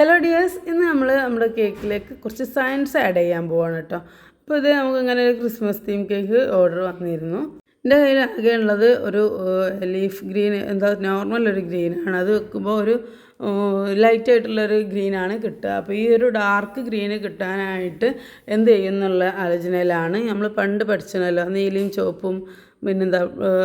Hello dears ഇന്ന് നമ്മൾ നമ്മുടെ കേക്കിലേക്ക് കുറച്ച് സയൻസ് ആഡ് ചെയ്യാൻ പോവാണ് കേട്ടോ. അപ്പോൾ ഇത് നമുക്ക് ഇങ്ങനെ ഒരു ക്രിസ്മസ് തീം കേക്ക് ഓർഡർ വന്നിരുന്നു. എന്റെ കയ്യിൽ ആകെ ഉള്ളത് ഒരു ലീഫ് ഗ്രീൻ എന്താ നോർമൽ ഒരു ഗ്രീനാണ് അത് വെക്കുമ്പോൾ ഒരു ലൈറ്റ് ആയിട്ടുള്ളൊരു ഗ്രീനാണ് കിട്ടുക. അപ്പോൾ ഈ ഒരു ഡാർക്ക് ഗ്രീന് കിട്ടാനായിട്ട് എന്ത് ചെയ്യുന്നുള്ള ആലോചനയിലാണ്. നമ്മൾ പണ്ട് പഠിച്ചണല്ലോ നീലയും ചുവപ്പും പിന്നെന്താ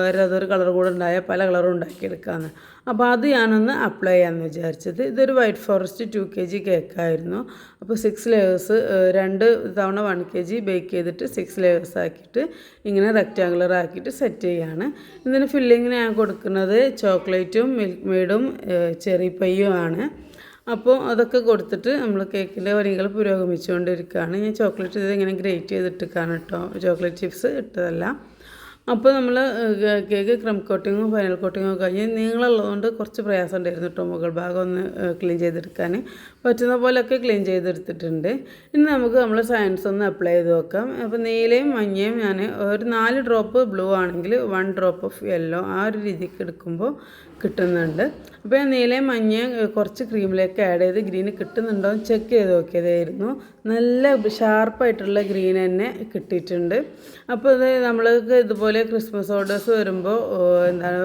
വേറെ അതൊരു കളർ കൂടെ ഉണ്ടായ പല കളറും ഉണ്ടാക്കിയെടുക്കാമെന്ന് അപ്പോൾ അത് ഞാനൊന്ന് അപ്ലൈ ചെയ്യാമെന്ന് വിചാരിച്ചത്. ഇതൊരു white forest two K G കേക്കായിരുന്നു അപ്പോൾ സിക്സ് ലെയേഴ്സ് രണ്ട് തവണ വൺ കെ ജി ബേക്ക് ചെയ്തിട്ട് സിക്സ് ലെയേഴ്സ് ആക്കിയിട്ട് ഇങ്ങനെ റെക്റ്റാങ്കുലർ ആക്കിയിട്ട് സെറ്റ് ചെയ്യാണ്. ഇതിന് ഫില്ലിങ്ങിന് ഞാൻ കൊടുക്കുന്നത് ചോക്ലേറ്റും മിൽക്ക് മെയ്ഡും ചെറി ആണ്. അപ്പോൾ അതൊക്കെ കൊടുത്തിട്ട് നമ്മൾ കേക്കിന്റെ വരികൾ പുരോഗമിച്ചുകൊണ്ടിരിക്കുകയാണ് ഞാൻ ചോക്ലേറ്റ് ഇത് ഇങ്ങനെ ഗ്രേറ്റ് ചെയ്തിട്ടിരിക്കുകയാണ് കേട്ടോ ചോക്ലേറ്റ് ചിപ്സ് ഇട്ടതല്ല. അപ്പോൾ നമ്മൾ കേക്ക് ക്രം കോട്ടിങ്ങും ഫൈനൽ കോട്ടിങ്ങും കഴിഞ്ഞ് നീളമുള്ളതുകൊണ്ട് കുറച്ച് പ്രയാസം ഉണ്ടായിരുന്നു കേട്ടോ മുകൾ ഭാഗം ഒന്ന് ക്ലീൻ ചെയ്തെടുക്കാൻ പറ്റുന്ന പോലെയൊക്കെ ക്ലീൻ ചെയ്തെടുത്തിട്ടുണ്ട്. ഇനി നമുക്ക് നമ്മൾ സയൻസ് ഒന്ന് അപ്ലൈ ചെയ്ത് നോക്കാം. അപ്പോൾ നീലയും മഞ്ഞയും ഞാൻ ഒരു നാല് ഡ്രോപ്പ് ബ്ലൂ ആണെങ്കിൽ വൺ ഡ്രോപ്പ് ഓഫ് യെല്ലോ ആ ഒരു രീതിക്ക് എടുക്കുമ്പോൾ കിട്ടുന്നുണ്ട്. അപ്പോൾ ഞാൻ നീലയും മഞ്ഞയും കുറച്ച് ക്രീമിലേക്ക് ആഡ് ചെയ്ത് ഗ്രീൻ കിട്ടുന്നുണ്ടോ എന്ന് ചെക്ക് ചെയ്ത് നോക്കിയതായിരുന്നു. നല്ല ഷാർപ്പായിട്ടുള്ള ഗ്രീൻ തന്നെ കിട്ടിയിട്ടുണ്ട്. അപ്പോൾ ഇത് നമ്മൾക്ക് ഇതുപോലെ ക്രിസ്മസ് ഓർഡേഴ്സ് വരുമ്പോൾ എന്താണ്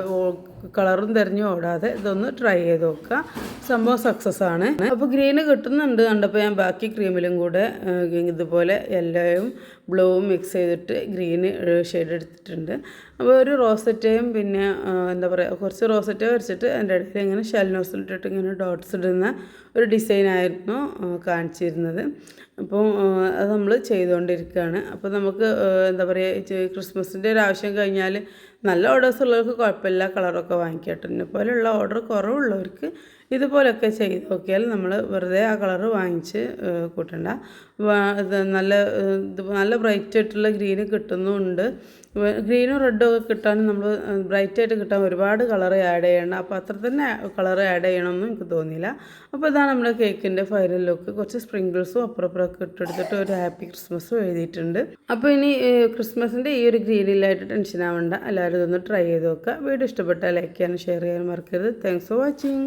കളറും തിരഞ്ഞു ഓടാതെ ഇതൊന്ന് ട്രൈ ചെയ്ത് നോക്കുക. സംഭവം സക്സസ് ആണ്. അപ്പോൾ ഗ്രീന് കിട്ടുന്നുണ്ട്. കണ്ടപ്പോൾ ഞാൻ ബാക്കി ക്രീമിലും കൂടെ ഇതുപോലെ യെല്ലോയും ബ്ലൂവും മിക്സ് ചെയ്തിട്ട് ഗ്രീന് ഷെയ്ഡ് എടുത്തിട്ടുണ്ട്. അപ്പോൾ ഒരു റോസറ്റയും പിന്നെ എന്താ പറയുക കുറച്ച് റോസറ്റ വരച്ചിട്ട് അതിന്റെ ഇടയിൽ ഇങ്ങനെ ഷെൽനോസിലിട്ടിട്ട് ഇങ്ങനെ ഡോട്ട്സ് ഇടുന്ന ഒരു ഡിസൈനായിരുന്നു കാണിച്ചിരുന്നത്. അപ്പോൾ അത് നമ്മൾ ചെയ്തുകൊണ്ടിരിക്കുകയാണ് അപ്പോൾ നമുക്ക് എന്താ പറയുക ക്രിസ്മസിന്റെ ഒരു ആവശ്യം കഴിഞ്ഞാൽ നല്ല ഓർഡേഴ്സ് ഉള്ളവർക്ക് കുഴപ്പമില്ല കളറൊക്കെ വാങ്ങിക്കട്ടെ. എന്നെ പോലെയുള്ള ഓർഡർ കുറവുള്ളവർക്ക് ഇതുപോലൊക്കെ ചെയ്ത് നോക്കിയാൽ നമ്മൾ വെറുതെ ആ കളറ് വാങ്ങിച്ച് കൂട്ടണ്ട. ഇത് നല്ല നല്ല ബ്രൈറ്റ് ആയിട്ടുള്ള ഗ്രീന് കിട്ടുന്നുണ്ട്. ഗ്രീനും റെഡും ഒക്കെ കിട്ടാൻ നമ്മൾ ബ്രൈറ്റ് ആയിട്ട് കിട്ടാൻ ഒരുപാട് കളർ ആഡ് ചെയ്യണം. അപ്പോൾ അത്ര തന്നെ കളർ ആഡ് ചെയ്യണമെന്നും എനിക്ക് തോന്നിയില്ല. അപ്പോൾ ഇതാണ് നമ്മുടെ കേക്കിന്റെ ഫൈനൽ ലുക്ക് കുറച്ച് സ്പ്രിങ്കിൾസും അപ്പുറപ്പുറമൊക്കെ ഇട്ടെടുത്തിട്ട് ഒരു ഹാപ്പി ക്രിസ്മസും എഴുതിയിട്ടുണ്ട്. അപ്പോൾ ഇനി ക്രിസ്മസിന്റെ ഈ ഒരു ഗ്രീനിലായിട്ട് ടെൻഷൻ ആവണ്ട. എല്ലാവരും ഇതൊന്ന് ട്രൈ ചെയ്ത് നോക്കുക. വീഡിയോ ഇഷ്ടപ്പെട്ടാൽ ലൈക്ക് ചെയ്യാനും ഷെയർ ചെയ്യാനും മറക്കരുത്. Thanks for watching